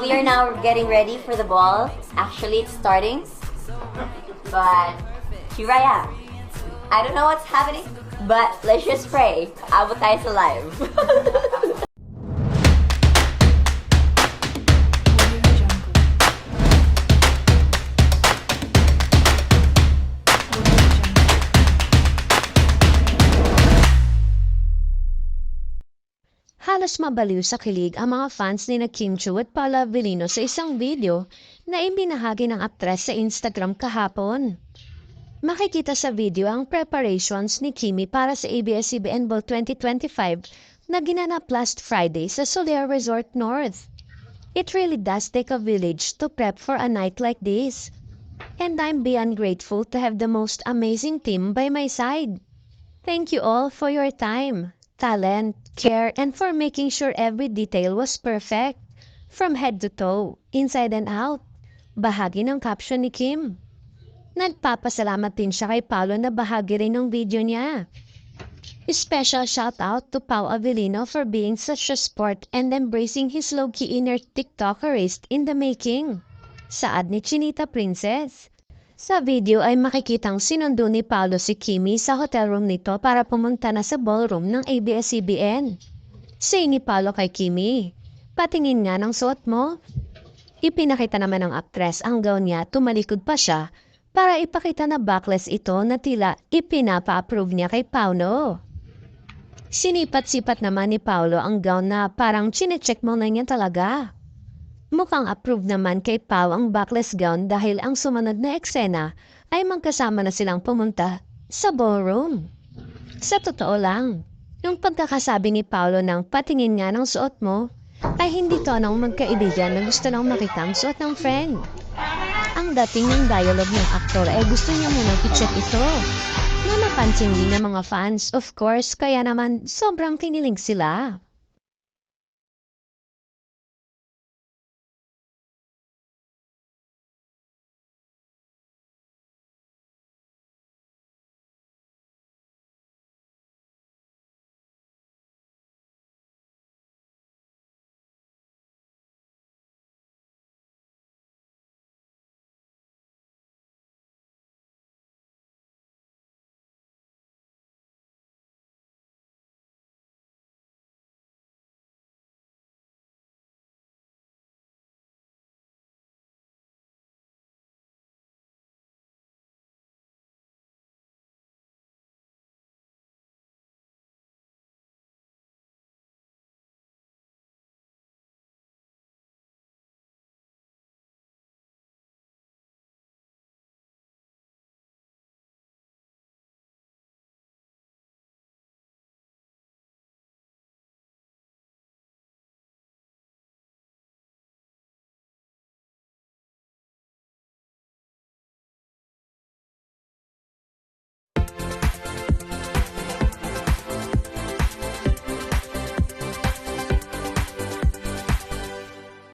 We are now getting ready for the ball. Actually, it's starting. But here I am. I don't know what's happening, but let's just pray. Abot tayo sa live. Halos mabaliw sa kilig ang mga fans ni na Kim Chu at Paula Avellino sa isang video na ibinahagi ng aktres sa Instagram kahapon. Makikita sa video ang preparations ni Kimi para sa ABS-CBN Ball 2025 na ginanap last Friday sa Soler Resort North. It really does take a village to prep for a night like this. And I'm beyond grateful to have the most amazing team by my side. Thank you all for your time, talent, care, and for making sure every detail was perfect. From head to toe, inside and out. Bahagi ng caption ni Kim. Nagpapasalamat din siya kay Paolo na bahagi rin ng video niya. Special shout out to Pau Avellino for being such a sport and embracing his low-key inner TikTokerist in the making. Saad ni Chinita Princess. Sa video ay makikitang sinundo ni Paolo si Kimi sa hotel room nito para pumunta na sa ballroom ng ABS-CBN. Say ni Paolo kay Kimi, patingin nga ng suot mo. Ipinakita naman ng actress ang gown niya tumalikod pa siya para ipakita na backless ito na tila ipinapa-approve niya kay Paolo. Sinipat-sipat naman ni Paolo ang gown na parang chinecheck mo na niya talaga. Mukhang approve naman kay Pau ang backless gown dahil ang sumunod na eksena ay magkasama na silang pumunta sa ballroom. Sa totoo lang, yung pagkakasabi ni Paolo ng patingin nga ng suot mo, ay hindi to ng magkaibigan na gusto lang makita ang suot ng friend. Ang dating ng dialogue ng aktor ay gusto niya munang i-check ito. Na napansin din ng mga fans, of course, kaya naman sobrang kinilig sila.